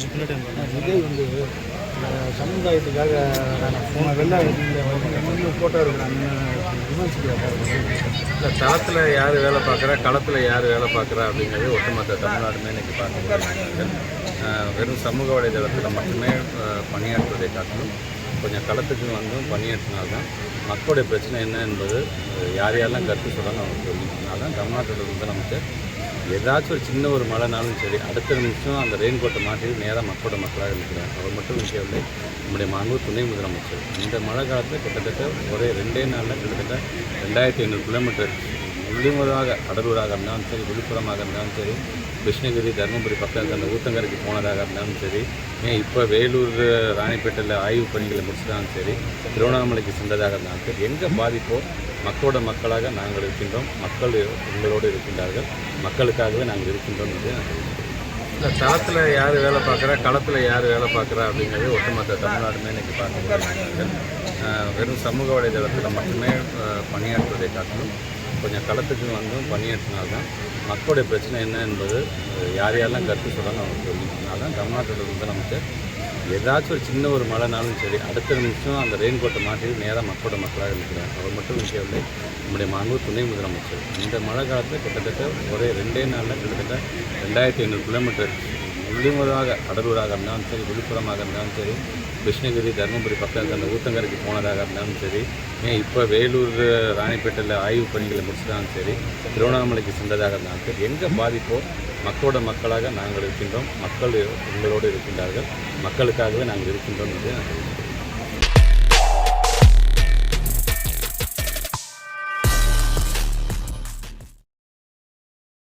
வந்து சமுதாயத்துக்காக நான் வெளில வந்து ஃபோட்டோ இல்லை தளத்தில் யார் வேலை பார்க்குறா களத்தில் யார் வேலை பார்க்குறா அப்படிங்கிறது ஒட்டுமொத்த தமிழ்நாடுமே இன்னைக்கு பார்க்கக்கூடிய வெறும் சமூக வலைதளத்தில் மட்டுமே பணியாற்றுவதை காட்டிலும் கொஞ்சம் களத்துக்கு வந்தும் பணியாற்றினால்தான் மக்களுடைய பிரச்சனை என்ன என்பது யார் யாரெல்லாம் கருத்து சொல்லணும் அவங்க தெரியும் அதனால தான் தமிழ்நாட்டோட முதலமைச்சர். ஏதாச்சும் ஒரு சின்ன ஒரு மழைனாலும் சரி அடுத்த நிமிஷம் அந்த ரெயின் கோட்டை மாட்டி நேராக மக்களோட மக்களாக இருக்கிறாங்க அவர் மட்டும் விஷயம் இல்லை நம்முடைய மாண்பு துணை முதலமைச்சர். இந்த மழை காலத்தில் கிட்டத்தட்ட ஒரே ரெண்டே நாளில் கிட்டத்தட்ட ரெண்டாயிரத்தி ஐநூறு கிலோமீட்டர் உள்ளூராக கடலூராக இருந்தாலும் சரி விழுப்புரமாக இருந்தாலும் சரி கிருஷ்ணகிரி தருமபுரி பக்கத்தில் அந்த ஊத்தங்கரைக்கு போனதாக இருந்தாலும் சரி ஏன் இப்போ வேலூர் ராணிப்பேட்டையில் ஆய்வு பணிகளை முடிச்சதாலும் சரி திருவண்ணாமலைக்கு சென்றதாக இருந்தாலும் சரி எங்கே பாதிப்போ மக்களோட மக்களாக நாங்கள் இருக்கின்றோம். மக்கள் உங்களோடு இருக்கின்றார்கள். மக்களுக்காகவே நாங்கள் இருக்கின்றோம் என்று நான் தெரிவிக்கிறேன் இல்லை தளத்தில் யார் வேலை பார்க்குறா? களத்தில் யார் வேலை பார்க்குறா அப்படிங்கிறது ஒட்டுமொத்த தமிழ்நாடுமே இன்னைக்கு பார்க்கக்கூடிய வெறும் சமூக வலைதளத்தில் மட்டுமே பணியாற்றுவதை காட்டிலும் கொஞ்சம் களத்துக்கு வந்து பணியாற்றினால்தான் மக்களுடைய பிரச்சனை என்ன என்பது யார் யாரெல்லாம் கருத்து சொல்லணும் அவங்க தெரியும் அதனால தான் தமிழ்நாட்டோட முதலமைச்சர். ஏதாச்சும் ஒரு சின்ன ஒரு மழைனாலும் சரி அடுத்த நிமிஷம் அந்த ரெயின் கோட்டை மாட்டி நேராக மக்களோட மக்களாக இருக்கிறாங்க அவர் மட்டும் விஷயம் இல்லை நம்முடைய மாண்பு துணை முதலமைச்சர். இந்த மழை காலத்தில் கிட்டத்தட்ட ஒரே ரெண்டே நாளில் கிட்டத்தட்ட ரெண்டாயிரத்தி ஐநூறு கிலோமீட்டர் உள்ளூராக கடலூராக இருந்தாலும் சரி விழுப்புரமாக இருந்தாலும் சரி கிருஷ்ணகிரி தருமபுரி பக்கத்தில் அந்த ஊத்தங்கரைக்கு போனதாக இருந்தாலும் சரி ஏன் இப்போ வேலூர் ராணிப்பேட்டையில் ஆய்வு பணிகளை முடிச்சதாலும் சரி திருவண்ணாமலைக்கு சென்றதாக இருந்தாலும் சரி எங்கே பாதிப்போ மக்களோட மக்களாக நாங்கள் இருக்கின்றோம் மக்கள் உங்களோடு இருக்கின்றார்கள் மக்களுக்காகவே நாங்கள் இருக்கின்றோம் என்று நான்